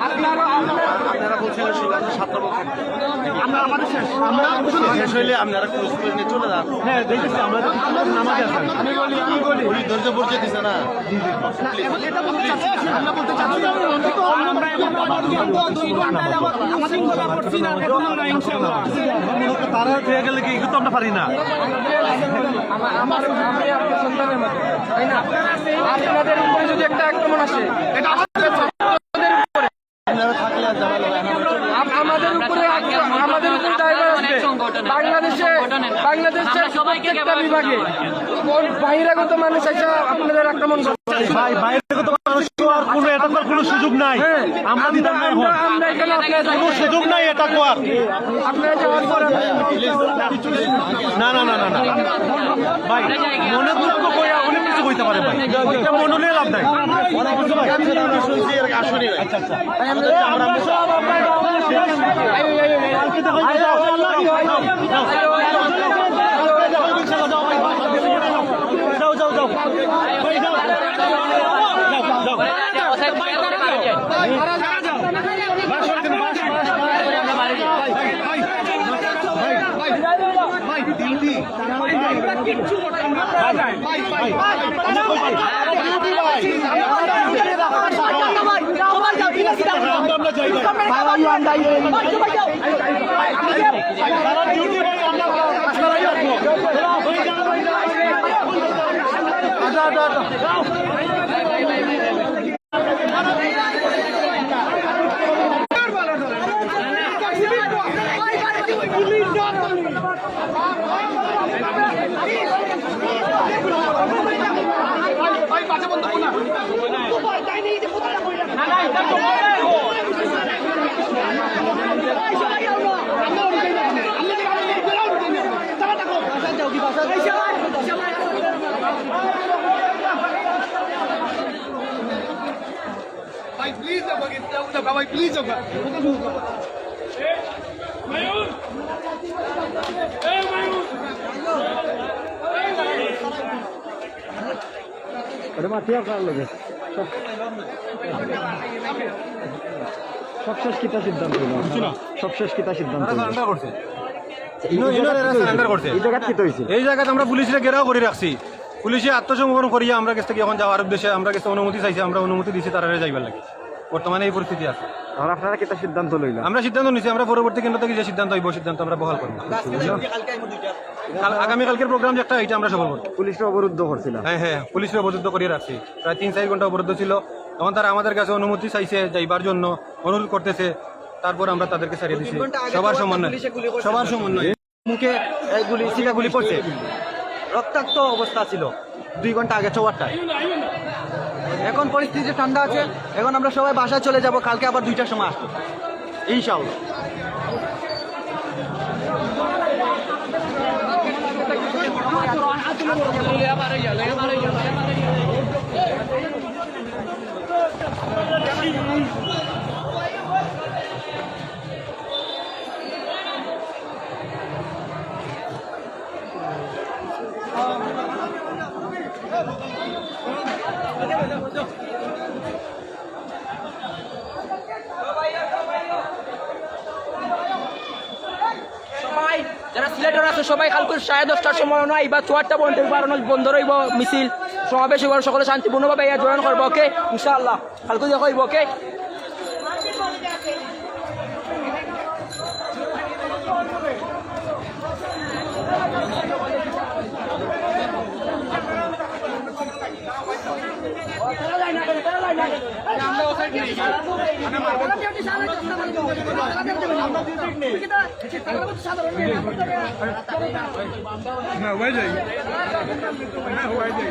আপনারা আমরা আমাদের শেষ আমরা শেষ হইলে আপনারা ক্লোজ করে নিয়ে চলে যান হ্যাঁ দেখেছি আমরা নামাজে আছেন আমি বলি আমি বলি পুলিশ ধৈর্য পরিচয় দিছে না এটা বলতে চাচ্ছি আমরা বলতে চাচ্ছি তারা গেলে কি আমরা পারি না আমার সন্তানের মতো তাই না আপনাদের উপরে যদি একটা আক্রমণ আসে এটা আমাদের ছাত্রদের উপরে আপনারা থাকলে আর ঝামেলা হয় না। আম- আমাদের উপরে আক্র- আমাদের উপরে দায়ভার আসবে বাংলাদেশে বাংলাদেশের বিভাগে বহিরাগত মানুষ এসে আপনাদের আক্রমণ করছে ভাই বাইরে মানুষ আর কোনো এটা করার কোনো সুযোগ নাই হ্যাঁ, আমরা দিতাম না এখন আমরা আমরা এখানে আপনাদের কোনো সুযোগ নাই এটা করার আপনারা যাওয়ার পরে না না না না না ভাই মনে দুঃখ করে অনেক কিছু কইতে পারে ভাই এটা মনে হলে লাভ নাই আমরা শুনছি এর আসনই নাই কালকে তো হয়ে যাও যাও যাও যাও ভাই যাও আমরা যাই সারা ডিউটি ভাই আমরা আপনারাই রাখব আচ্ছা আচ্ছা আচ্ছা সবশেষ কিতা সিদ্ধান্ত হইল সবশেষ কিতা সিদ্ধান্ত হইল? সারেন্ডার করছে। ইনো- ইনো এরা সারেন্ডার করছে। এই জায়গাত কিতা আমরা পুলিশে ঘেরাও করে রাখছি। পুলিশে আত্মসমর্পণ করিয়া আমরা কাছ থেকে এখন যাওয়ার উদ্দেশ্যে আমরা কাছে অনুমতি চাইছি আমরা অনুমতি দিছি তারা যাইবার লাগে। বর্তমানে এই পরিস্থিতি আছে। আর আপনারা কিতা সিদ্ধান্ত লইলা আমরা সিদ্ধান্ত নিছি আমরা পরবর্তী কেন্দ্র থেকে যে সিদ্ধান্ত হইব সিদ্ধান্ত আমরা বহাল করব। কাল- আগামীকালকের প্রোগ্রাম যে একটা এটা আমরা সফল করব। পুলিশরা অবরুদ্ধ করছিল। হ্যাঁ হ্যাঁ পুলিশের অবরুদ্ধ করিয়ে রাখছি। প্রায় তিন চার ঘণ্টা অবরুদ্ধ ছিল। তখন তারা আমাদের কাছে অনুমতি চাইছে যাইবার জন্য অনুরোধ করতেছে। তারপর আমরা তাদেরকে ছাড়িয়ে দিচ্ছি সবার সমন্বয়। সবার সমন্বয়। মুখে গুলি সিগা গুলি পড়ছে। রক্তাক্ত অবস্থা ছিল। দুই ঘণ্টা আগে চৌয়ারটায় এখন পরিস্থিতি ঠান্ডা আছে এখন আমরা সবাই বাসায় চলে যাব কালকে আবার দুইটার সময় আসব ইনশাল সবাই আছে, সবাই কালকে সাড়ে দশটার সময় নয়, বা চুয়ারটা পর্যন্ত বারণ বন্ধ রইব মিছিল। সমাবেশ হইব, সকলে শান্তিপূর্ণভাবে ইয়া জয়েন করব, ওকে? ইনশাআল্লাহ কালকে দেখা হইব, ওকে? আমরা ওখানে না হয়ে যায়। না হয়ে যায়।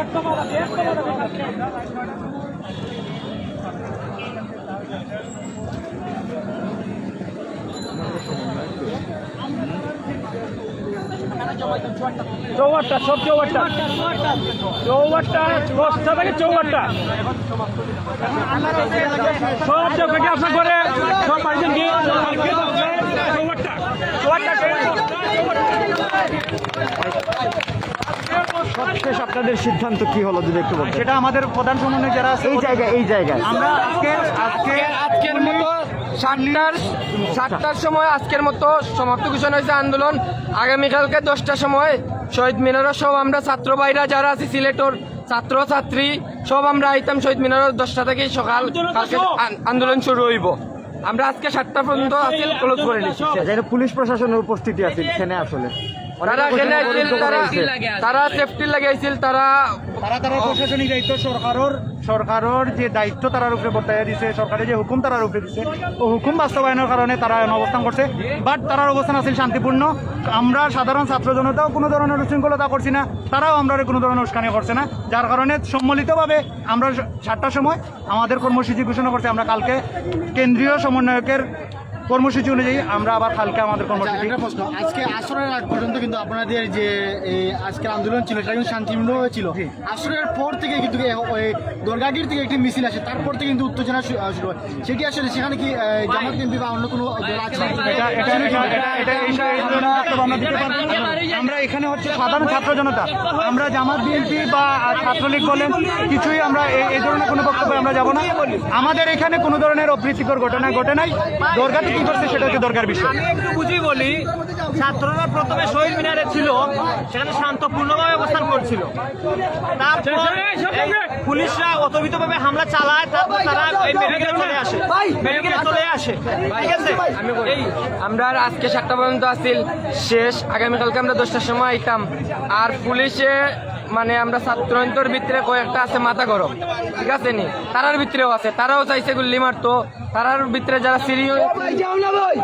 একদম চৌবারটা সব চৌবারটা। দশটা থেকে সব জায়গাকে আপনার করে সব পাইছেন কি? চৌবারটা সবশেষ আপনাদের সিদ্ধান্ত কি হলো যদি একটু বলতেন? সেটা আমাদের প্রধান সমন্বয় যারা আছে এই জায়গায় এই জায়গায়। আমরা আজকে আজকে আজকের সাতটার সাতটার সময় আজকের মতো সমাপ্ত ঘোষণা হয়েছে আন্দোলন। আগামীকালকে দশটার সময় শহীদ মিনারের সব আমরা ছাত্র ভাইরা যারা আছি, সিলেটর ছাত্র ছাত্রী সব আমরা আইতাম শহীদ মিনারের দশটা থেকে সকাল কালকে আন- আন্দোলন শুরু হইব। আমরা আজকে সাতটা পর্যন্ত আসিল ক্লোজ করে নিচ্ছি। পুলিশ প্রশাসনের উপস্থিতি আছে সেখানে আসলে। তারা এখানে আইছিল তারা তারা সেফটি লাগাইছিল তারা তারা তারা প্রশাসনিক দায়িত্ব সরকারের সরকারের যে দায়িত্ব তারার উপরে বর্তাইয়া দিছে সরকারের যে হুকুম তারার উপরে দিছে। ও হুকুম বাস্তবায়নের কারণে তারা অবস্থান করছে। বাট তারার অবস্থান আছে শান্তিপূর্ণ। আমরা সাধারণ ছাত্র জনতাও কোনো ধরনের উশৃঙ্খলতা করছি না। তারাও আমরা কোনো ধরনের উস্কানি করছে না। যার কারণে সম্মিলিতভাবে আমরা সাতটার সময় আমাদের কর্মসূচি ঘোষণা করছি। আমরা কালকে কেন্দ্রীয় সমন্বয়কের কর্মসূচি অনুযায়ী আমরা আবার কালকে আমাদের কর্মসূচি প্রশ্ন। আজকে আসরের আগ পর্যন্ত কিন্তু আপনাদের যে এই আজকের আন্দোলন ছিল সেটা কিন্তু শান্তিপূর্ণ হয়েছিল আসরের পর থেকে কিন্তু দরগাগির থেকে একটি মিছিল আসে তারপর থেকে কিন্তু উত্তেজনা শুরু হয়। সেটি আসলে সেখানে কি জামাত বিএনপি বা অন্য কোনো দল আছে? আমরা দিতে পারব আমরা এখানে হচ্ছে সাধারণ ছাত্র জনতা। আমরা জামাত বিএনপি বা ছাত্রলীগ বলেন কিছুই আমরা এই- ধরনের কোনো বক্তব্য আমরা যাব না। আমাদের এখানে কোনো ধরনের অপ্রীতিকর ঘটনা ঘটে নাই। দরগাতে কি করছে সেটা হচ্ছে দরকার বিষয়। আমি একটু বুঝি বলি ছাত্ররা প্রথমে শহীদ মিনারে ছিল সেখানে শান্তপূর্ণভাবে অবস্থান করছিল। তারপর পুলিশরা অতর্কিতভাবে হামলা চালায় তারপর তারা এই মেডিকেলে চলে আসে। মেডিকেলে চলে আসে। ঠিক আছে? এই আমরা আর আজকে সাতটা পর্যন্ত আসিল শেষ আগামীকালকে আমরা দশটার সময় আইতাম। আর পুলিশে মানে আমরা ছাত্রন্তর ভিতরে কয়েকটা আছে মাথা গরম। ঠিক আছে নি? তারার ভিতরেও আছে। তারাও চাইছে গুল্লি মারতো। তারার ভিতরে যারা সিনিয়র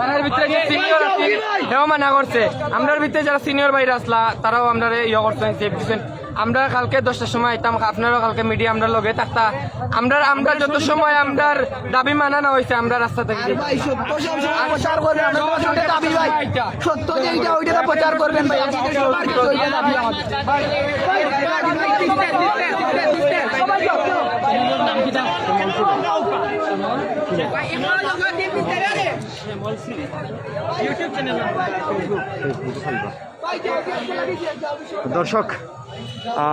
তারার ভিতরে যে সিনিয়র আছে সেও মানা করছে। আমরার ভিতরে যারা সিনিয়র বাইরে আসলা তারাও আমরা ইয়ে করছেন সেফ আমরা কালকে দশটার সময় আইতাম আপনারাও কালকে মিডিয়া আমরা লগে থাকতা। আমরা আমরা যত সময় আমরার দাবি মানা না হয়েছে আমরা রাস্তা থেকে সত্য ওইটা প্রচার করবেন ভাই। দর্শক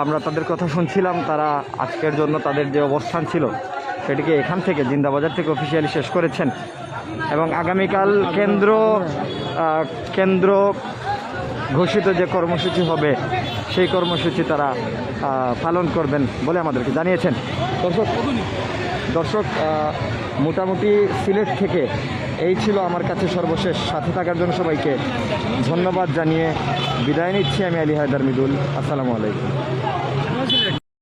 আমরা তাদের কথা শুনছিলাম, তারা আজকের জন্য তাদের যে অবস্থান ছিল, সেটিকে এখান থেকে জিন্দাবাজার থেকে অফিসিয়ালি শেষ করেছেন। এবং আগামীকাল কেন্দ্র কেন্দ্র ঘোষিত যে কর্মসূচি হবে, সেই কর্মসূচি তারা পালন করবেন বলে আমাদেরকে জানিয়েছেন। দর্শক দর্শক মোটামুটি সিলেট থেকে এই ছিল আমার কাছে সর্বশেষ। সাথে থাকার জন্য সবাইকে ধন্যবাদ জানিয়ে বিদায় নিচ্ছি আমি আলী হায়দার মিদুল। আসসালামু আলাইকুম।